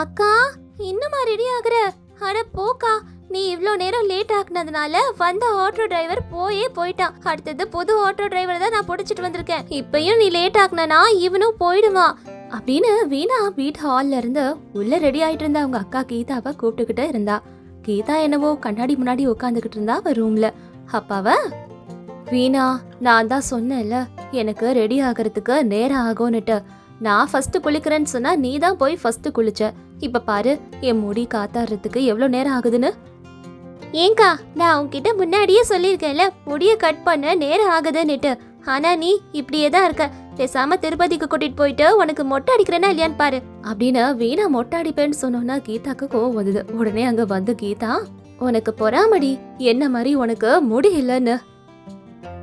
அக்கா இன்னுமா ரெடி ஆகுற? அட போக்கா நீ இவ்ளோ நேரம் லேட் ஆக்குனதுனால வந்த ஆட்டோ டிரைவர் போயே போயிட்டான். அடுத்தது புது ஆட்டோ டிரைவர் தான் நான் பிடிச்சிட்டு வந்திருக்கேன். இப்பயும் நீ லேட் ஆக்குனா இவனும் போயிடுவான் அப்படின்னு வீணா வீட் ஹால்ல இருந்து உள்ள ரெடி ஆயிட்டு இருந்த அவங்க அக்கா கீதாவை கூப்பிட்டுக்கிட்டு இருந்தா. கீதா என்னவோ கண்ணாடி முன்னாடி உட்காந்துக்கிட்டு இருந்தா அவ ரூம்ல அப்பாவ வீணா நான் தான் சொன்னேன்ல எனக்கு ரெடி ஆகிறதுக்கு நேரம் ஆகும்னுட்டு. நான் ஃபர்ஸ்ட் குளிக்கிறேன்னு சொன்னா நீ தான் போய் ஃபர்ஸ்ட் குளிச்ச. இப்ப பாரு என் முடி காத்தாடுறதுக்கு எவ்வளோ நேரம் ஆகுதுன்னு? ஏங்கா நான் உன்கிட்ட முன்னாடியே சொல்லியிருக்கேன்ல முடிய கட் பண்ண நேரம் ஆகுதுன்னுட்டு. ஆனா நீ இப்படியே தான் இருக்க. பேசாம திருப்பதிக்கு கூட்டிட்டு போயிட்டு உனக்கு மொட்டை அடிக்கிறேன்னா இல்லையான்னு பாரு. அப்படின்னு வீணா மொட்டை அடிப்பேன்னு சொன்னோன்னா கீதாக்கு கோவம் வந்தது. உடனே அங்க வந்து கீதா உனக்கு பொறாமடி. என்ன மாதிரி உனக்கு முடி இல்லைன்னு?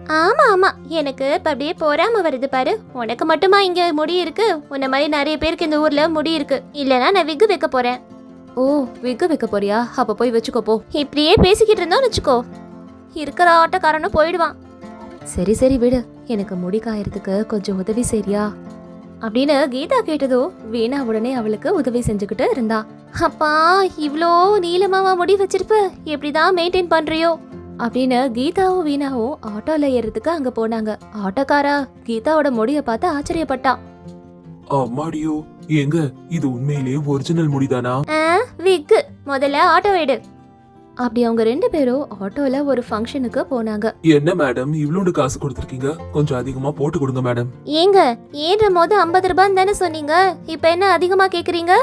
ஆமா ஆமா. எனக்கு இப்ப அப்படியே பொறாம வருது பாரு. உனக்கு மட்டுமா இங்க முடி இருக்கு? உன்ன மாதிரி நிறைய பேருக்கு இந்த ஊர்ல முடி இருக்கு. இல்லனா நான் விக்கு வைக்க போறேன். ஓ விக்கு வைக்க போறியா? அப்ப போய் வச்சுக்கோ போ. இப்படியே பேசிக்கிட்டு இருந்தோம் வச்சுக்கோ. இருக்கிற ஆட்டோக்காரனும் போயிடுவான். சரி சரி விடு. எனக்கு முடி காயறதுக்கு கொஞ்சம் உதவி செய்றியா? அப்படின்னு கீதா கேட்டதோ வீணா உடனே அவளுக்கு உதவி செஞ்சுக்கிட்டு இருந்தா. அப்பா இவ்ளோ நீளமாவா முடி வச்சிருப்ப? எப்படிதான் மெயின்டைன் பண்றியோ? அப்படின்னு கீதாவும் வீணாவும் ஆட்டோல ஏறதுக்கு அங்க போனாங்க. ஆட்டோக்காரா கீதாவோட முடிய பார்த்து ஆச்சரியப்பட்டான். அம்மாடியோ ஏங்க இது உண்மையிலேயே ஒரிஜினல் முடிதானா? விக்கு. முதல்ல ஆட்டோ எடு. அப்படி அவங்க ரெண்டு பேரும் ஆட்டோல ஒரு ஃபங்க்ஷனுக்கு போனாங்க. என்ன மேடம் இவ்வளோண்டு காசு கொடுத்துருக்கீங்க? கொஞ்சம் அதிகமா போட்டு கொடுங்க மேடம். ஏங்க ஏறுற போது ஐம்பது ரூபான்னு தானே சொன்னீங்க? இப்ப என்ன அதிகமா கேக்குறீங்க?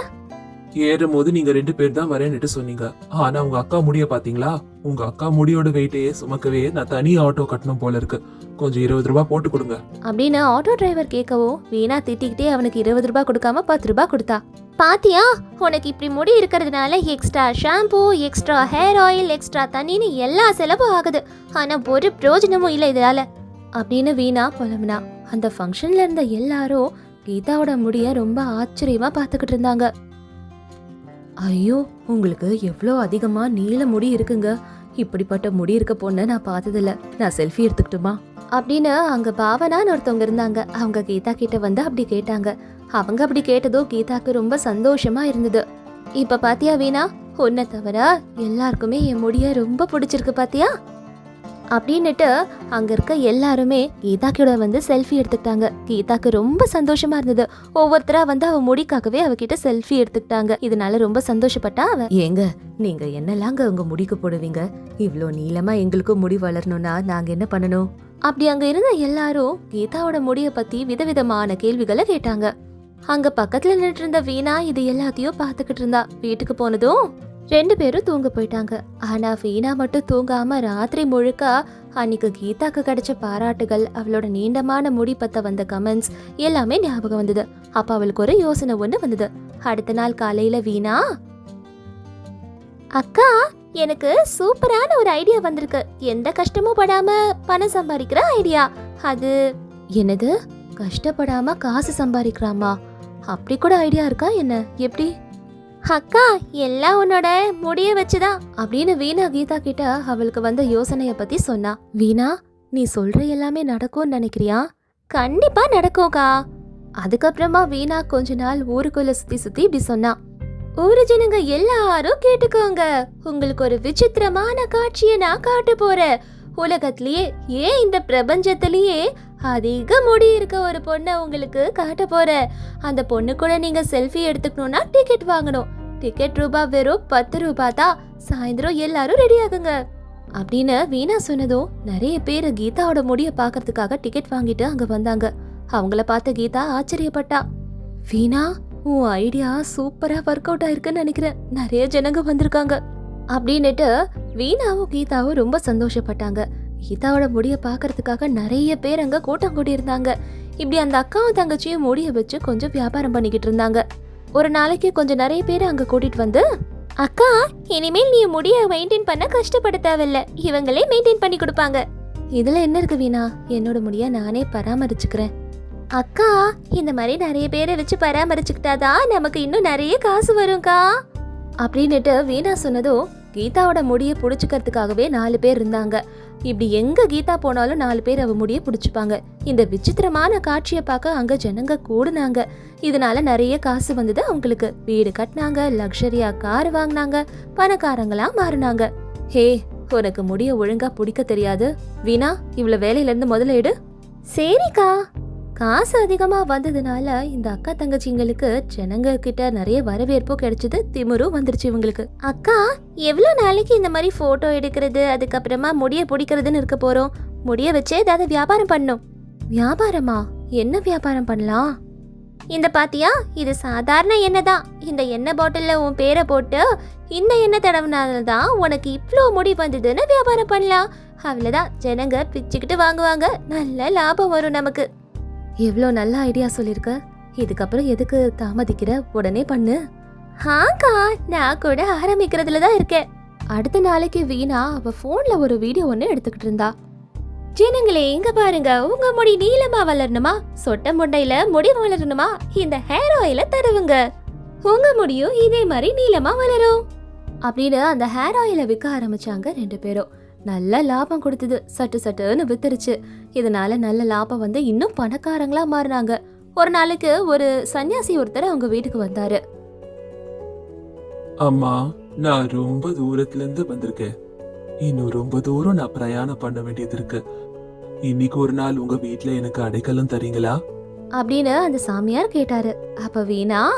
ஏறும் போது நீங்க ரெண்டு பேர் தான் வரேன்னுட்டு சொன்னீங்க. ஆனா உங்க அக்கா முடிய பாத்தீங்களா? உங்க அக்கா முடியோட வெயிட்டையே சுமக்கவே நான் தனி ஆட்டோ கட்டணும் போல இருக்கு. கொஞ்சம் இருபது ரூபாய் போட்டு கொடுங்க. அப்படின்னு ஆட்டோ டிரைவர் கேட்கவும் வீணா திட்டிக்கிட்டே அவனுக்கு இருபது ரூபாய் கொடுக்காம பத்து ரூபாய் கொடுத்தா. பாத்தியா? உனக்கு இப்படி முடி இருக்கிறதுனால extra shampoo extra hair oil extra தண்ணின்னு எல்லா செலவும் ஆகுது. ஆனா ஒரு பிரயோஜனமும் இல்லை இதனால அப்படின்னு வீணா புலம்புனா. அந்த ஃபங்க்ஷன்ல இருந்த எல்லாரும் கீதாவோட முடிய ரொம்ப ஆச்சரியமா பார்த்துக்கிட்டு இருந்தாங்க. ஐயோ உங்களுக்கு எவ்வளோ அதிகமா நீல முடி இருக்குங்க. இப்படிப்பட்ட முடி இருக்க பொண்ணை நான் பார்த்ததில்ல. நான் செல்ஃபி எடுத்துக்கிட்டுமா? அப்படின்னு அங்க பாவனான்னு ஒருத்தவங்க இருந்தாங்க. அவங்க கீதா கிட்ட வந்து அப்படி கேட்டாங்க. அவங்க அப்படி கேட்டதோ கீதாக்கு ரொம்ப சந்தோஷமா இருந்தது. இப்ப பாத்தியா வீணா? உன்னை தவிர எல்லாருக்குமே என் முடிய ரொம்ப பிடிச்சிருக்கு பாத்தியா? அப்படின்னுட்டு அங்க இருக்க எல்லாருமே கீதா கூட வந்து செல்ஃபி எடுத்துக்கிட்டாங்க. கீதாக்கு ரொம்ப சந்தோஷமா இருந்தது. ஒவ்வொருத்தரா வந்து அவ முடிக்காகவே அவகிட்ட செல்ஃபி எடுத்துக்கிட்டாங்க. இதனால ரொம்ப சந்தோஷப்பட்டா அவ. ஏங்க நீங்க என்னெல்லாங்க உங்க முடிக்கு போடுவீங்க? இவ்ளோ நீளமா எங்களுக்கும் முடி வளரணும்னா நாங்க என்ன பண்ணணும்? அப்படி அங்க இருந்த எல்லாரும் கீதாவோட முடிய பத்தி விதவிதமான கேள்விகளை கேட்டாங்க. அங்க பக்கத்துல நின்று இருந்த வீணா இது எல்லாத்தையும் பார்த்துக்கிட்டு இருந்தா. வீட்டுக்கு போனதும் ரெண்டு பேரும் தூங்க போயிட்டாங்க. ஆனா வீணா மட்டும் தூங்காம ராத்திரி முழுக்க அன்னைக்கு கீதாக்கு கிடைச்ச பாராட்டுகள் அவளோட நீண்டமான முடி பத்த வந்த கமெண்ட்ஸ் எல்லாமே ஞாபகம் வந்தது. அப்ப அவளுக்கு ஒரு யோசனை ஒண்ணு வந்தது. அடுத்த நாள் காலையில வீணா அக்கா எனக்கு சூப்பரான ஒரு ஐடியா வந்திருக்கு. எந்த கஷ்டமும் படாம பணம் சம்பாதிக்கிற ஐடியா அது என்னது? கஷ்டப்படாம காசு சம்பாதிக்கிறாமா? அப்படி கூட ஐடியா இருக்கா என்ன? எப்படி? அக்கா எல்லாம் உன்னோட முடிய வச்சுதான் அப்படின்னு வீணா கீதா கிட்ட அவளுக்கு வந்த யோசனைய பத்தி சொன்னா. வீணா நீ சொல்ற எல்லாமே நடக்கும்னு நினைக்கிறியா? கண்டிப்பா நடக்கும்க்கா. அதுக்கப்புறமா வீணா கொஞ்ச நாள் ஊருக்குள்ள சுத்தி சுத்தி இப்படி சொன்னா. ஊரு ஜனங்க எல்லாரும் கேட்டுக்கோங்க. உங்களுக்கு ஒரு விசித்திரமான காட்சியை நான் காட்ட போறேன். உலகத்திலேயே ஏன் இந்த பிரபஞ்சத்திலேயே அதிக முடி இருக்க ஒரு பொண்ணை உங்களுக்கு காட்ட போறேன் அந்த பொண்ணு கூட நீங்க செல்ஃபி எடுத்துக்கணும்னா டிக்கெட் வாங்கணும். டிக்கெட் ரூபா வெறும் பத்து ரூபா தான். சாயந்தரம் எல்லாரும் ரெடி ஆகுங்க. அப்படின்னு வீணா சொன்னதும் நிறைய பேர் கீதாவோட முடியை பார்க்கறதுக்காக டிக்கெட் வாங்கிட்டு அங்க வந்தாங்க. அவங்கள பார்த்த கீதா ஆச்சரியப்பட்டா. வீணா உன் ஐடியா சூப்பரா ஒர்க் அவுட் ஆயிருக்குன்னு நினைக்கிறேன். நிறைய ஜனங்க வந்திருக்காங்க. அப்படின்னுட்டு வீணாவும் கீதாவும் ரொம்ப சந்தோஷப்பட்டாங்க. கீதாவோட முடிய பார்க்கறதுக்காக நிறைய பேர் அங்க கூட்டம் கூட்டியிருந்தாங்க இப்படி அந்த அக்காவும் தங்கச்சியும் முடிய வச்சு கொஞ்சம் வியாபாரம் பண்ணிக்கிட்டு இருந்தாங்க. ஒரு நாளைக்கு கொஞ்சம் நிறைய பேர் அங்க கூட்டிட்டு வந்து அக்கா இனிமேல் நீ முடிய மெயின்டைன் பண்ண கஷ்டப்பட தேவையில்ல. இவங்களே மெயின்டைன் பண்ணி கொடுப்பாங்க. இதுல என்ன இருக்கு வீணா? என்னோட முடிய நானே பராமரிச்சுக்கிறேன். அக்கா இந்த மாதிரி நிறைய பேரை வச்சு பராமரிச்சுக்கிட்டாதான் நமக்கு இன்னும் நிறைய காசு வரும்க்கா. அப்படின்னுட்டு வீணா சொன்னதும் கீதாவோட முடியை பிடிச்சிக்கிறதுக்காகவே நாலு பேர் இருந்தாங்க. இப்படி எங்க கீதா போனாலும் நாலு பேர் அவ முடிய பிடிச்சிப்பாங்க. இந்த விசித்திரமான காட்சியை பார்க்க அங்க ஜனங்க கூடுனாங்க. இதனால நிறைய காசு வந்தது அவங்களுக்கு. வீடு கட்டினாங்க லக்ஸரியா கார் வாங்கினாங்க பணக்காரங்களா மாறினாங்க. ஹே உனக்கு முடிய ஒழுங்கா பிடிக்க தெரியாது. வீணா இவ்வளவு வேலையில இருந்து முதல்ல எடு. சரிக்கா. காசு அதிகமாக வந்ததுனால இந்த அக்கா தங்கச்சிங்களுக்கு ஜனங்க கிட்ட நிறைய வரவேற்பும் கிடைச்சது திமிரும் வந்துருச்சு இவங்களுக்கு. அக்கா எவ்வளோ நாளைக்கு இந்த மாதிரி ஃபோட்டோ எடுக்கிறது அதுக்கப்புறமா முடிய பிடிக்கிறதுன்னு இருக்க போகிறோம் முடிய வச்சே ஏதாவது வியாபாரம் பண்ணும். வியாபாரமா? என்ன வியாபாரம் பண்ணலாம்? இந்த பாத்தியா இது சாதாரண எண்ணெய் தான் இந்த எண்ணெய் பாட்டிலில் உன் பேரை போட்டு இந்த எண்ணெய் தடவுனால தான் உனக்கு இவ்வளோ முடி வந்ததுன்னு வியாபாரம் பண்ணலாம். அவ்வளோதான் ஜனங்க பிச்சுக்கிட்டு வாங்குவாங்க. நல்ல லாபம் வரும் நமக்கு. எவ்வளோ நல்ல ஐடியா சொல்லியிருக்க இதுக்கப்புறம் எதுக்கு தாமதிக்கிற? உடனே பண்ணு. ஆக்கா நான் கூட ஆரம்பிக்கிறதுல தான் இருக்கேன். அடுத்த நாளைக்கு வீணா அவ ஃபோன்ல ஒரு வீடியோ ஒன்று எடுத்துக்கிட்டு இருந்தா. ஜனங்களே இங்க பாருங்க. உங்க முடி நீளமா வளரணுமா? சொட்ட முண்டையில முடி வளரணுமா? இந்த ஹேர் ஆயில தருவுங்க உங்க முடியும் இதே மாதிரி நீளமா வளரும். அப்படின்னு அந்த ஹேர் ஆயில விற்க ஆரம்பிச்சாங்க ரெண்டு பேரும். நல்ல லாபம் கொடுத்தது. சட்டு சட்டுன்னு வித்துருச்சு. இதனால நல்ல லாபம் வந்து இன்னும் பணக்காரங்களா மாறினாங்க. ஒரு நாளைக்கு ஒரு சன்னியாசி ஒருத்தர் அவங்க வீட்டுக்கு வந்தாரு. அம்மா நான் ரொம்ப தூரத்துல இருந்து வந்திருக்கேன். இன்னும் ரொம்ப தூரம் நான் பிரயாணம் பண்ண வேண்டியது இருக்கு. இன்னைக்கு ஒரு நாள் உங்க வீட்ல எனக்கு அடைக்கலம் தரீங்களா? அப்படின்னு அந்த சாமியார் கேட்டாரு. அப்ப வீணா?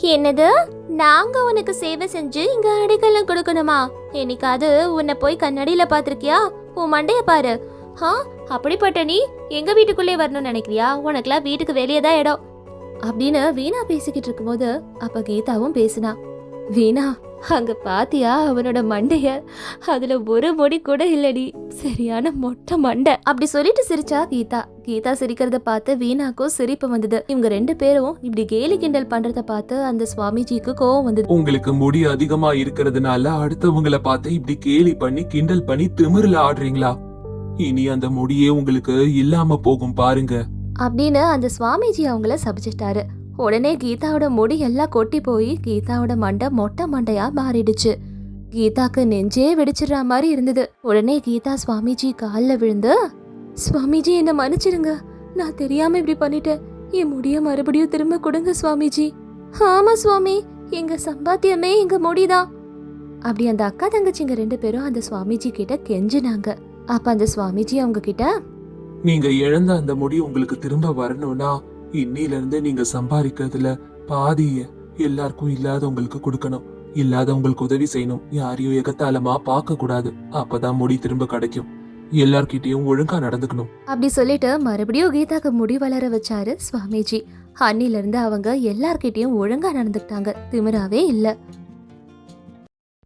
என்னது? நாங்க உனக்கு சேவை செஞ்சு இங்க அடைக்கலம் கொடுக்கணுமா? என்னைக்காவது உன்னை போய் கண்ணாடியில பாத்திருக்கியா உன் மண்டைய பாரு. ஹா அப்படிப்பட்ட நீ எங்க வீட்டுக்குள்ளே வரணும்னு நினைக்கிறியா? உனக்குலாம் வீட்டுக்கு வெளியே தான் இடம். அப்படின்னு வீணா பேசிக்கிட்டு இருக்கும்போது அப்ப கீதாவும் பேசினா வீணா அங்க பாத்தியா அவனோட மண்டைய? அதுல ஒரு முடி கூட இல்லடி. சரியான மொட்டை மண்டை. அப்படி சொல்லிட்டு சிரிச்சா கீதா. கீதா சிரிக்கிறத பார்த்து வீணாக்கும் சிரிப்பு வந்தது. இவங்க ரெண்டு பேரும் இப்படி கேலி கிண்டல் பண்றத பார்த்து அந்த சுவாமிஜிக்கு கோவம் வந்தது. உங்களுக்கு முடி அதிகமா இருக்கிறதுனால அடுத்தவங்கள பார்த்து இப்படி கேலி பண்ணி கிண்டல் பண்ணி திமிருல ஆடுறீங்களா? இனி அந்த முடியே உங்களுக்கு இல்லாம போகும் பாருங்க. அப்படின்னு அந்த சுவாமிஜி அவங்கள சபிச்சிட்டாரு. உடனே கீதாவோட முடி எல்லாம் கொட்டி போய் கீதாவோட மண்டை மொட்டை மண்டையா மாறிடுச்சு. கீதாக்கு நெஞ்சே வெடிச்சிடுற மாதிரி இருந்தது. உடனே கீதா சுவாமிஜி காலில் விழுந்து சுவாமிஜி என்னை மன்னிச்சிடுங்க. நான் தெரியாம இப்படி பண்ணிட்டேன். என் முடிய மறுபடியும் திரும்ப கொடுங்க சுவாமிஜி. ஆமா சுவாமி எங்க சம்பாத்தியமே எங்க முடிதான். அப்படி அந்த அக்கா தங்கச்சிங்க ரெண்டு பேரும் அந்த சுவாமிஜி கிட்ட கெஞ்சினாங்க. அப்ப அந்த சுவாமிஜி அவங்க கிட்ட நீங்க இழந்த அந்த முடி உங்களுக்கு திரும்ப வரணும்னா இன்னிலிருந்து நீங்க சம்பாதிக்கிறதுல பாதிய எல்லாருக்கும் இல்லாதவங்களுக்கு கொடுக்கணும். இல்லாதவங்களுக்கு உதவி செய்யணும். யாரையும் எகத்தாளமா பார்க்க கூடாது. அப்பதான் முடி திரும்ப கிடைக்கும். எல்லார்கிட்டயும் ஒழுங்கா நடந்துக்கணும். அப்படி சொல்லிட்டு மறுபடியும் கீதாக்கு முடி வளர வச்சாரு சுவாமிஜி. அன்னில இருந்து அவங்க எல்லார்கிட்டயும் ஒழுங்கா நடந்துக்கிட்டாங்க. திமிராவே இல்ல.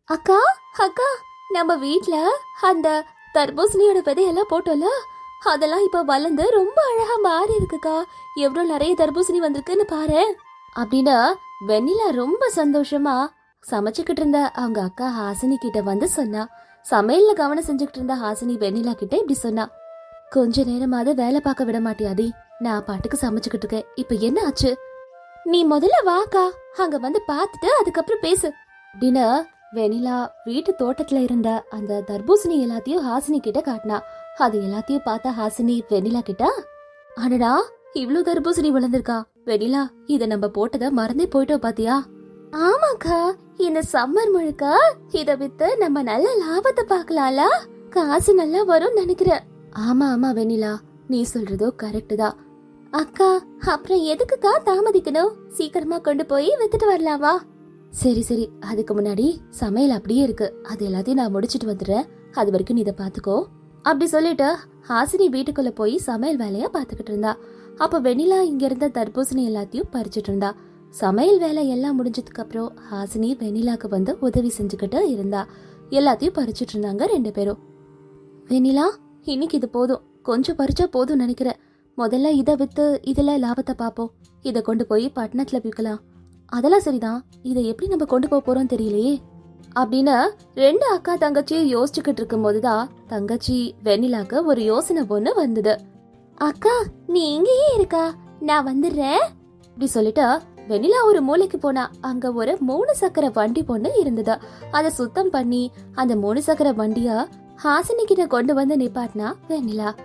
அக்கா அக்கா நம்ம வீட்ல அந்த தர்பூசணியோட விதையெல்லாம் போட்டோம்ல? அதெல்லாம் இப்ப வளர்ந்து ரொம்ப அழகா மாறி இருக்குக்கா. எவ்வளவு நிறைய தர்பூசணி வந்திருக்குன்னு பாரு. அப்படின்னு வெண்ணிலா ரொம்ப சந்தோஷமா சமைச்சுக்கிட்டு இருந்த அவங்க அக்கா ஹாசினி கிட்ட வந்து சொன்னா. சமையல்ல கவனம் செஞ்சுக்கிட்டு இருந்த ஹாசினி வெண்ணிலா கிட்ட இப்படி சொன்னா. கொஞ்ச நேரமாவது வேலை பார்க்க விட மாட்டியாடி. நான் பாட்டுக்கு சமைச்சுக்கிட்டு இருக்கேன். இப்ப என்ன ஆச்சு? நீ முதல்ல வாக்கா. அங்க வந்து பார்த்துட்டு அதுக்கப்புறம் பேசு. அப்படின்னு வெனிலா வீட்டு தோட்டத்துல இருந்த அந்த தர்பூசணி எல்லாத்தையும் ஹாசினி கிட்ட காட்டினா. அது எல்லாத்தையும் பார்த்த ஹாசினி வெனிலா கிட்ட? அடடா இவ்ளோ தர்பூசணி வளர்ந்துருக்கா. வெனிலா இத நம்ம போட்டத மறந்தே போயிட்டோம் பாத்தியா? ஆமாக்கா இந்த சம்மர் முழுக்க இத வித்து நம்ம நல்ல லாபத்தை பார்க்கலாம்ல காசு நல்லா வரும்னு நினைக்கிறேன். ஆமா ஆமா வெண்ணிலா நீ சொல்றதோ கரெக்ட் தான். அக்கா அப்புறம் எதுக்குக்கா தாமதிக்கணும்? சீக்கிரமா கொண்டு போய் வித்துட்டு வரலாமா சரி சரி அதுக்கு முன்னாடி சமையல் அப்படியே இருக்கு. அது எல்லாத்தையும் நான் முடிச்சிட்டு வந்துடுறேன். அது வரைக்கும் நீ இதை பாத்துக்கோ. அப்படி சொல்லிட்டு ஹாசினி வீட்டுக்குள்ள போய் சமையல் வேலையை பார்த்துக்கிட்டு இருந்தா. அப்ப வெண்ணிலா இங்க இருந்த தர்பூசணி எல்லாத்தையும் பறிச்சிட்டு இருந்தா. சமையல் வேலை எல்லாம் முடிஞ்சதுக்கு அப்புறம் ஹாசினி வெண்ணிலாக்கு வந்து உதவி செஞ்சுக்கிட்டு இருந்தா. எல்லாத்தையும் பறிச்சிட்டு இருந்தாங்க ரெண்டு பேரும். வெண்ணிலா இன்னைக்கு இது போதும். கொஞ்சம் பறிச்சா போதும் நினைக்கிறேன் முதல்ல இதை வித்து இதுல லாபத்தை பார்ப்போம். இதை கொண்டு போய் பட்டணத்துல விற்கலாம் அதெல்லாம் சரிதான். இதை எப்படி நம்ம கொண்டு போக போறோம் தெரியலையே. அப்படின்னு ரெண்டு அக்கா தங்கச்சியும் யோசிச்சுக்கிட்டு இருக்கும் போதுதான் தங்கச்சி வெண்ணிலாக்கு ஒரு யோசனை பொண்ணு வந்தது. அக்கா நீ இங்கேயே இருக்கா? நான் வந்துடுறேன். இப்படி சொல்லிட்டு வெண்ணிலா ஒரு மூலைக்கு போனா. அங்க ஒரு மூணு சக்கர வண்டி பொண்ணு இருந்தது. அதை சுத்தம் பண்ணி அந்த மூணு சக்கர வண்டிய ஹாசினி கிட்ட கொண்டு வந்து நிப்பாட்டினா வெண்ணிலா.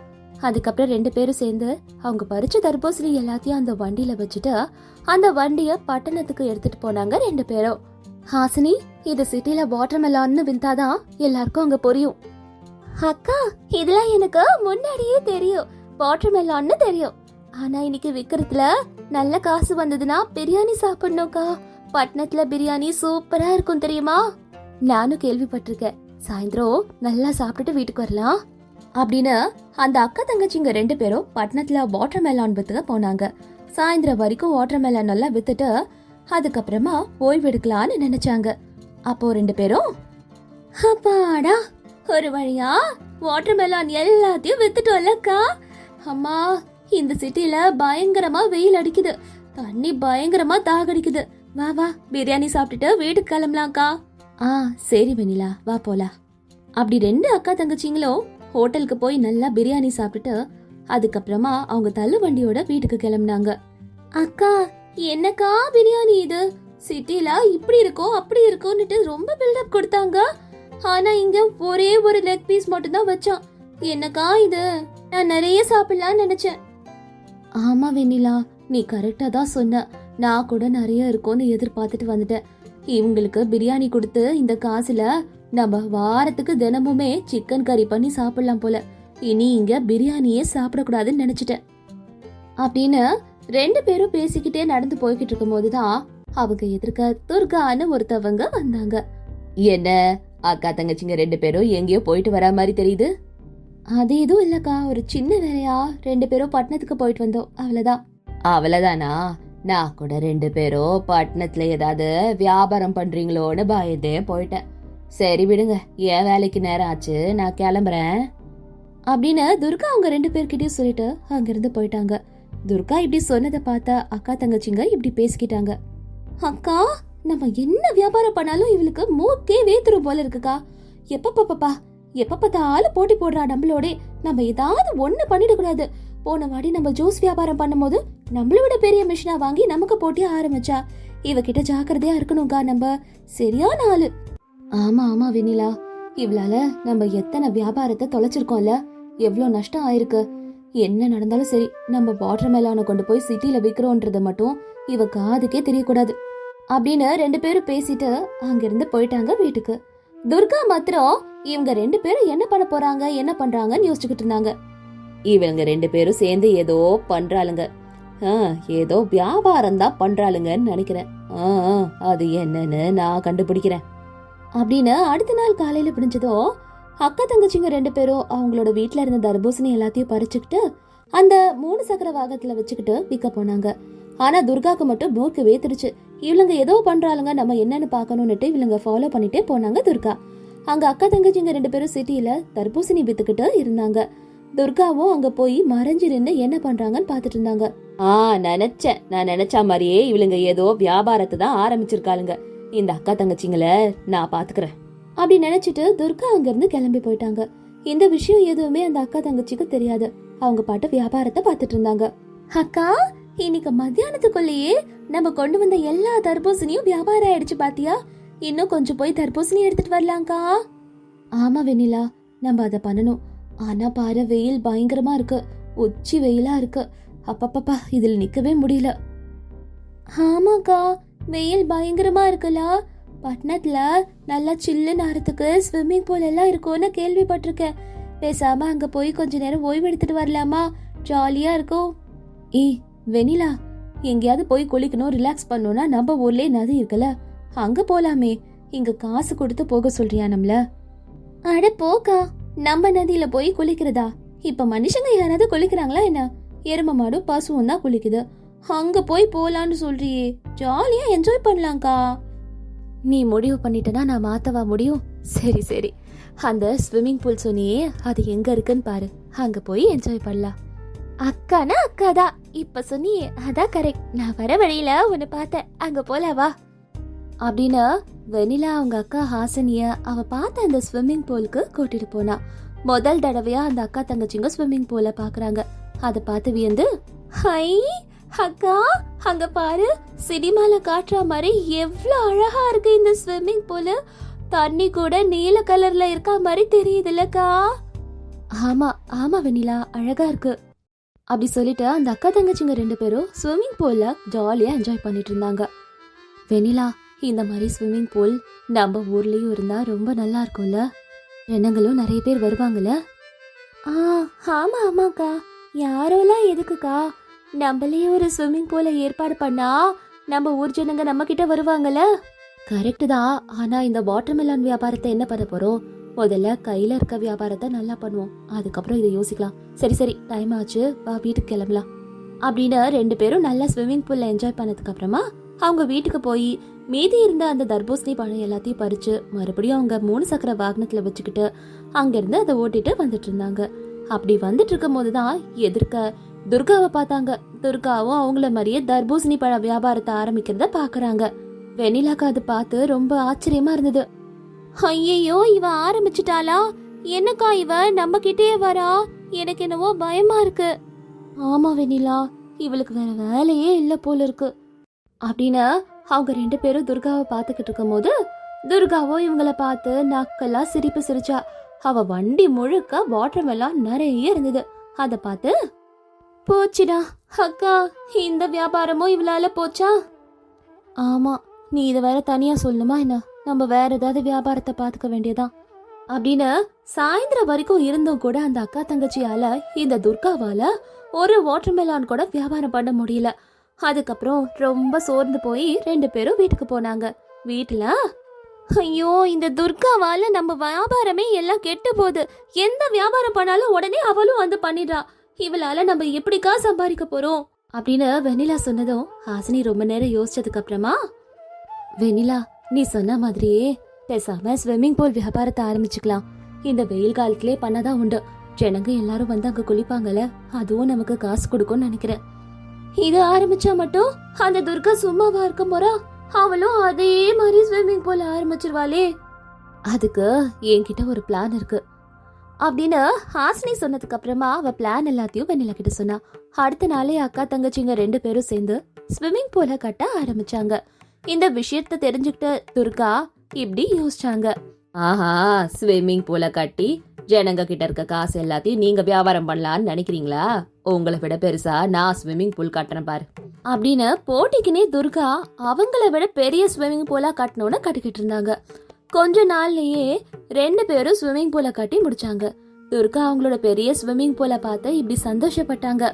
அதுக்கப்புறம் ரெண்டு பேரும் சேர்ந்து அவங்க பறிச்ச தர்பூசணி எல்லாத்தையும் அந்த வண்டியில வச்சுட்டு அந்த வண்டிய பட்டணத்துக்கு எடுத்துட்டு போனாங்க ரெண்டு பேரும். ஹாசினி இது சிட்டில வாட்டர் மெலான்னு விந்தாதான் எல்லாருக்கும் அங்க புரியும். அக்கா இதெல்லாம் எனக்கு முன்னாடியே தெரியும். வாட்டர் மெலான்னு தெரியும். ஆனா இன்னைக்கு விக்கிறதுல நல்ல காசு வந்ததுன்னா பிரியாணி சாப்பிடணும்க்கா. பட்டணத்துல பிரியாணி சூப்பரா இருக்கும் தெரியுமா? நானும் கேள்விப்பட்டிருக்கேன். சாயந்தரம் நல்லா சாப்பிட்டுட்டு வீட்டுக்கு வரலாம். அப்படின்னு அந்த அக்கா தங்கச்சிங்க ரெண்டு பேரும் பட்டணத்துல வாட்டர் மெலான் வித்துக்க போனாங்க. சாயந்தரம் வரைக்கும் வாட்டர் மெலான் நல்லா வித்துட்டு அதுக்கப்புறமா ஓய்வு எடுக்கலான்னு நினைச்சாங்க. அப்போ ரெண்டு பேரும் அப்பாடா ஒரு வழியா? வாட்டர் மெலான் எல்லாத்தையும் வித்துட்டோம்லக்கா? அம்மா இந்த சிட்டில பயங்கரமா வெயில் அடிக்குது. தண்ணி பயங்கரமா தாகடிக்குது. வா வா பிரியாணி சாப்பிட்டுட்டு வீட்டுக்கு கிளம்பலாம்க்கா. ஆ சரி வெண்ணிலா வா போலாம். அப்படி ரெண்டு அக்கா தங்கச்சிங்களும் ஹோட்டலுக்கு போய் நல்லா பிரியாணி சாப்பிட்டுட்டு அதுக்கப்புறமா அவங்க தள்ளு வண்டியோட வீட்டுக்கு கிளம்புனாங்க. அக்கா என்னக்கா பிரியாணி இது? சிட்டில இப்படி இருக்கோ அப்படி இருக்கோன்னுட்டு ரொம்ப பில்டப் கொடுத்தாங்க. ஆனா இங்க ஒரே ஒரு லெக் பீஸ் மட்டும் தான் வச்சான். என்னக்கா இது? நான் நிறைய சாப்பிடலாம்னு நினைச்சேன். ஆமா வெண்ணிலா நீ கரெக்டா தான் சொன்ன. நான் கூட நிறைய இருக்கும்னு எதிர்பார்த்துட்டு வந்துட்டேன். இவங்களுக்கு பிரியாணி கொடுத்து இந்த காசுல நம்ம வாரத்துக்கு தினமுமே சிக்கன் கறி பண்ணி சாப்பிடலாம் போல. இனி இங்க பிரியாணியே சாப்பிடக்கூடாதுன்னு நினைச்சிட்டேன். அப்படின்னு ரெண்டு பேரும் பேசிக்கிட்டே நடந்து போய்கிட்டு இருக்கும் போதுதான் அவங்க எதிர்க்க துர்கான்னு ஒருத்தவங்க வந்தாங்க. என்ன? அக்கா தங்கச்சிங்க ரெண்டு பேரும் எங்கேயோ போயிட்டு வரா மாதிரி தெரியுது. அது எதுவும் இல்லக்கா ஒரு சின்ன வேலையா? ரெண்டு பேரும் பட்டணத்துக்கு போயிட்டு வந்தோம். அவ்வளவுதான். அவ்வளவுதானா? நான் கூட ரெண்டு பேரும் பட்டணத்துல ஏதாவது வியாபாரம் பண்றீங்களோன்னு பயந்தே போயிட்டேன். சரி விடுங்க என் வேலைக்கு நேரம் ஆச்சு நான் கிளம்புறேன். அப்படின்னு துர்கா அவங்க ரெண்டு பேர்கிட்டயும் சொல்லிட்டு அங்கிருந்து போயிட்டாங்க. துர்கா இப்படி சொன்னதை பார்த்தா அக்கா தங்கச்சிங்க இப்படி பேசிக்கிட்டாங்க. அக்கா நம்ம என்ன வியாபாரம் பண்ணாலும் இவளுக்கு மூக்கே வேத்துரும் போல இருக்குக்கா. எப்ப பாப்பா எப்ப பார்த்தாலும் போட்டி போடுறா நம்மளோட. நம்ம ஏதாவது ஒண்ணு பண்ணிடக்கூடாது போன வாடி நம்ம ஜூஸ் வியாபாரம் பண்ணும்போது நம்மளை விட பெரிய மிஷினா வாங்கி நமக்கு போட்டி ஆரம்பிச்சா. இவகிட்ட ஜாக்கிரதையா இருக்கணும்க்கா நம்ம. சரியான ஆளு. ஆமா ஆமா வெண்ணிலா. இவளால நம்ம எத்தனை வியாபாரத்தை தொலைச்சிருக்கோம்ல. எவ்வளோ நஷ்டம் ஆயிருக்கு. என்ன நடந்தாலும் சரி நம்ம வாட்டர் மெலானை கொண்டு போய் சிட்டியில் விற்கிறோன்றது மட்டும் இவ காதுக்கே தெரியக்கூடாது. அப்படின்னு ரெண்டு பேரும் பேசிட்டு அங்கிருந்து போயிட்டாங்க வீட்டுக்கு. துர்கா மாத்திரம் இவங்க ரெண்டு பேரும் என்ன பண்ண போறாங்க என்ன பண்றாங்கன்னு யோசிச்சுக்கிட்டு இருந்தாங்க. இவங்க ரெண்டு பேரும் சேர்ந்து ஏதோ பண்றாளுங்க. ஆ, ஏதோ வியாபாரம் தான் பண்றாளுங்கன்னு நினைக்கிறேன். ஆ, அது என்னன்னு நான் கண்டுபிடிக்கிறேன். அப்படின்னு அடுத்த நாள் காலையில பிடிஞ்சதோ அக்கா தங்கச்சிங்க ரெண்டு பேரும் அவங்களோட வீட்டில் இருந்த தர்பூசணி எல்லாத்தையும் பறிச்சுக்கிட்டு அந்த மூணு சக்கர வாகனத்தில் வச்சுக்கிட்டு விற்க போனாங்க. ஆனால் துர்காக்கு மட்டும் மூக்கு வேத்துருச்சு இவளுங்க ஏதோ பண்ணுறாளுங்க நம்ம என்னன்னு பார்க்கணுன்னுட்டு இவளுங்க ஃபாலோ பண்ணிட்டே போனாங்க துர்கா. அங்கே அக்கா தங்கச்சிங்க ரெண்டு பேரும் சிட்டியில் தர்பூசணி வித்துக்கிட்டு இருந்தாங்க. துர்காவும் அங்கே போய் மறைஞ்சு நின்று என்ன பண்ணுறாங்கன்னு பார்த்துட்டு இருந்தாங்க. ஆ நினைச்சேன். நான் நினச்சா மாதிரியே இவளுங்க ஏதோ வியாபாரத்தை தான் ஆரம்பிச்சிருக்காளுங்க. இந்த அக்கா தங்கச்சிங்களை நான் பார்த்துக்கிறேன். அப்படி நினைச்சிட்டு துர்கா அங்கிருந்து கிளம்பி போயிட்டாங்க. இந்த விஷயம் எதுவுமே அந்த அக்கா தங்கச்சிக்கு தெரியாது. அவங்க பாட்டு வியாபாரத்தை பார்த்துட்டு இருந்தாங்க. அக்கா இன்னைக்கு மத்தியானத்துக்குள்ளேயே நம்ம கொண்டு வந்த எல்லா தர்பூசணியும் வியாபாரம் ஆயிடுச்சு பாத்தியா? இன்னும் கொஞ்சம் போய் தர்பூசணி எடுத்துட்டு வரலாம்க்கா. ஆமா வெண்ணிலா நம்ம அதை பண்ணணும். ஆனா பாரு வெயில் பயங்கரமா இருக்கு. உச்சி வெயிலா இருக்கு. அப்பப்பப்பா இதில் நிக்கவே முடியல. ஆமாக்கா வெயில் பயங்கரமா இருக்குல்ல பட்டணத்தில் நல்லா சில்லு நேரத்துக்கு ஸ்விம்மிங் பூல் எல்லாம் இருக்கும்னு கேள்விப்பட்டிருக்கேன். பேசாம அங்க போய் கொஞ்ச நேரம் ஓய்வு எடுத்துட்டு வரலாமா? ஜாலியா இருக்கும். ஏய் வெனிலா எங்கேயாவது போய் குளிக்கணும் ரிலாக்ஸ் பண்ணணும்னா நம்ம ஊர்லயே நதி இருக்குல்ல? அங்க போலாமே. இங்க காசு கொடுத்து போக சொல்றியா நம்மள? அட போக்கா நம்ம நதியில போய் குளிக்கிறதா? இப்ப மனுஷங்க யாராவது குளிக்கிறாங்களா என்ன? எரும மாடும் பசுவும் தான் குளிக்குது. அங்க போய் போலான்னு சொல்றியே. ஜாலியா என்ஜாய் பண்ணலாம்க்கா. நீ முடிவு பண்ணிட்டனா நான் மாத்தவா முடியும்? சரி சரி. அந்த ஸ்விம்மிங் பூல் சொன்னியே அது எங்க இருக்குன்னு பாரு. அங்க போய் என்ஜாய் பண்ணலாம். அக்கானா அக்காதா? இப்ப சொன்னியே அதான் கரெக்ட் நான் வர வழியில உன்னை பார்த்தேன். அங்க போலாவா அப்படின்னு வெனிலா அவங்க அக்கா ஹாசனிய அவ பார்த்த அந்த ஸ்விம்மிங் பூலுக்கு கூட்டிட்டு போனா. முதல் தடவையா அந்த அக்கா தங்கச்சிங்க ஸ்விம்மிங் பூல பாக்குறாங்க. அதை பார்த்து வியந்து ஹை அக்கா அங்க பாரு சினிமால காட்டுற மாதிரி எவ்வளவு அழகா இருக்கு இந்த ஸ்விம்மிங் பூல் தண்ணி கூட நீல கலர்ல இருக்கா மாதிரி தெரியுதுல்லக்கா. ஆமா ஆமா வெண்ணிலா அழகா இருக்கு. அப்படி சொல்லிட்டு அந்த அக்கா தங்கச்சிங்க ரெண்டு பேரும் ஸ்விம்மிங் பூல்ல ஜாலியா என்ஜாய் பண்ணிட்டு இருந்தாங்க. வெண்ணிலா இந்த மாதிரி ஸ்விம்மிங் பூல் நம்ம ஊர்லயும் இருந்தா ரொம்ப நல்லா இருக்கும்ல. ஜனங்களும் நிறைய பேர் வருவாங்கல்ல. ஆ ஆமா ஆமாக்கா. யாரோலாம் எதுக்குக்கா? நம்மளே ஒரு ஸ்விம்மிங் பூலை ஏற்பாடு பண்ணா நம்ம ஊர் ஜனங்க நம்ம கிட்ட வருவாங்கல்ல? கரெக்டு தான். ஆனா இந்த வாட்டர்மெலன் வியாபாரத்தை என்ன பண்ண போறோம்? முதல்ல கையில இருக்க வியாபாரத்தை நல்லா பண்ணுவோம். அதுக்கப்புறம் இதை யோசிக்கலாம். சரி சரி டைம் ஆச்சு. வா வீட்டுக்கு கிளம்பலாம். அப்படின்னு ரெண்டு பேரும் நல்லா ஸ்விம்மிங் பூல்ல என்ஜாய் பண்ணதுக்கு அப்புறமா அவங்க வீட்டுக்கு போய் மீதி இருந்த அந்த தர்பூசணி பழம் எல்லாத்தையும் பறிச்சு மறுபடியும் அவங்க மூணு சக்கர வாகனத்துல வச்சுக்கிட்டு அங்கிருந்து அதை ஓட்டிட்டு வந்துட்டு இருந்தாங்க. அப்படி வந்துட்டு இருக்கும் போதுதான் எதிர்க்க துர்காவை பார்த்தாங்க. துர்காவும் அவங்கள மாதிரியே தர்பூசணி பழ வியாபாரத்தை ஆரம்பிக்கிறத பாக்குறாங்க வெண்ணிலாக்கு அது பார்த்து ரொம்ப ஆச்சரியமா இருந்தது. ஐயையோ இவ ஆரம்பிச்சிட்டாளா? என்னக்கா இவ? நம்ம கிட்டே வரா? எனக்கு என்னவோ பயமா இருக்கு. ஆமா வெண்ணிலா இவளுக்கு வேற வேலையே இல்ல போல இருக்கு. அப்படின்னு அவங்க ரெண்டு பேரும் துர்காவை பார்த்துக்கிட்டு இருக்கும்போது துர்காவோ இவங்கள பார்த்து நக்கெல்லாம் சிரிப்பு சிரிச்சா. அவ வண்டி முழுக்க வாட்டர் எல்லாம் நிறைய இருந்தது. அதை பார்த்து போச்சுடா. அக்கா இந்த வியாபாரமும் இவளால போச்சா? ஆமா நீ இதை வேற தனியா சொல்லணுமா என்ன? நம்ம வேற ஏதாவது வியாபாரத்தை பார்த்துக்க வேண்டியதான் அப்படின்னு சாயந்தரம் வரைக்கும் இருந்தும் கூட அந்த அக்கா தங்கச்சியால இந்த துர்காவால ஒரு வாட்டர்மெலான் கூட வியாபாரம் பண்ண முடியல. அதுக்கப்புறம் ரொம்ப சோர்ந்து போய் ரெண்டு பேரும் வீட்டுக்கு போனாங்க. வீட்டுல ஐயோ இந்த துர்காவால நம்ம வியாபாரமே எல்லாம் கெட்டு போகுது. எந்த வியாபாரம் பண்ணாலும் உடனே அவளும் வந்து பண்ணிடுறா. இவளால நம்ம எப்படிக்கா சம்பாதிக்க போறோம்? அப்படின்னு வெண்ணிலா சொன்னதும் ஹாசினி ரொம்ப நேரம் யோசிச்சதுக்கு அப்புறமா வெண்ணிலா நீ சொன்ன மாதிரியே பேசாம ஸ்விம்மிங் பூல் வியாபாரத்தை ஆரம்பிச்சுக்கலாம். இந்த வெயில் காலத்திலே பண்ணதான் உண்டு. ஜனங்க எல்லாரும் வந்து அங்க குளிப்பாங்கல்ல அதுவும் நமக்கு காசு கொடுக்கும்னு நினைக்கிறேன். இது ஆரம்பிச்சா மட்டும் அந்த துர்கா சும்மாவா இருக்க போறா? அவளும் அதே மாதிரி ஸ்விம்மிங் பூல் ஆரம்பிச்சிருவாளே. அதுக்கு என்கிட்ட ஒரு பிளான் இருக்கு. அப்படின்னு ஹாசினி சொன்னதுக்கு அப்புறமா அவ பிளான் எல்லாத்தையும் வெண்ணிலா கிட்ட சொன்னா. அடுத்த நாளே அக்கா தங்கச்சிங்க ரெண்டு பேரும் சேர்ந்து ஸ்விம்மிங் பூல கட்ட ஆரம்பிச்சாங்க. இந்த விஷயத்த தெரிஞ்சுக்கிட்ட துர்கா இப்படி யோசிச்சாங்க. ஆஹா ஸ்விம்மிங் பூல கட்டி ஜனங்க கிட்ட இருக்க காசு எல்லாத்தையும் நீங்க வியாபாரம் பண்ணலாம்னு நினைக்கிறீங்களா? உங்களை விட பெருசா நான் ஸ்விம்மிங் பூல் கட்டுறேன் பாரு. அப்படின்னு போட்டிக்குனே துர்கா அவங்கள விட பெரிய ஸ்விம்மிங் பூலா கட்டணும்னு கட்டிக்கிட்டு இருந்தாங்க. கொஞ்ச நாள்லயே ரெண்டு பேரும் ஸ்விம்மிங் பூலை கட்டி முடிச்சாங்க. துர்கா அவங்களோட பெரிய ஸ்விம்மிங் பூலை பார்த்து இப்படி சந்தோஷப்பட்டாங்க.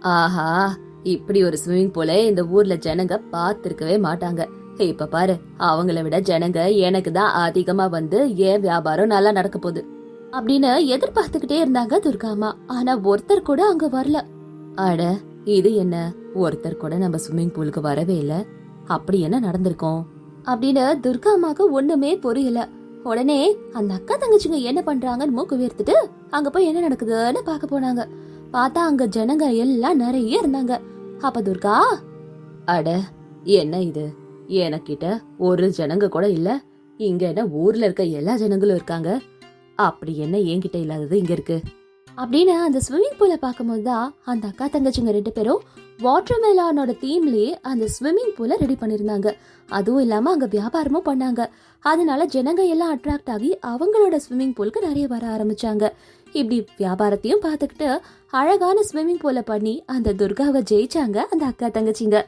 ஆஹா இப்படி ஒரு ஸ்விம்மிங் பூலை இந்த ஊர்ல ஜனங்க பார்த்திருக்கவே மாட்டாங்க. இப்ப பாரு அவங்கள விட ஜனங்க எனக்கு தான் அதிகமா வந்து ஏன் வியாபாரம் நல்லா நடக்க போகுது? அப்படின்னு எதிர்பார்த்துக்கிட்டே இருந்தாங்க துர்காமா ஆனா ஒருத்தர் கூட அங்க வரல. அட இது என்ன? ஒருத்தர் கூட நம்ம ஸ்விம்மிங் பூலுக்கு வரவே இல்ல. அப்படி என்ன நடந்திருக்கும்? அப்படின்னு துர்கா அம்மாக்கு ஒண்ணுமே புரியல. உடனே அந்த அக்கா தங்கச்சிங்க என்ன பண்றாங்கன்னு மூக்கு வேர்த்துட்டு அங்க போய் என்ன நடக்குதுன்னு பார்க்க போனாங்க. பார்த்தா அங்க ஜனங்க எல்லாம் நிறைய இருந்தாங்க. அப்ப துர்கா அட என்ன இது? எனக்கிட்ட ஒரு ஜனங்க கூட இல்ல. இங்க என்ன ஊர்ல இருக்க எல்லா ஜனங்களும் இருக்காங்க. அப்படி என்ன என்கிட்ட இல்லாதது இங்க இருக்கு? அப்படின்னு அந்த ஸ்விம்மிங் பூலை பார்க்கும்போது தான் அந்த அக்கா தங்கச்சிங்க ரெண்டு பேரும் வாட்டர் மெலானோட தீம்லேயே அந்த ஸ்விம்மிங் பூலை ரெடி பண்ணியிருந்தாங்க. அதுவும் இல்லாமல் அங்கே வியாபாரமும் பண்ணாங்க. அதனால ஜனங்க எல்லாம் அட்ராக்ட் ஆகி அவங்களோட ஸ்விம்மிங் பூலுக்கு நிறைய வர ஆரம்பிச்சாங்க. இப்படி வியாபாரத்தையும் பார்த்துக்கிட்டு அழகான ஸ்விம்மிங் பூலை பண்ணி அந்த துர்காவை ஜெயிச்சாங்க அந்த அக்கா தங்கச்சிங்க.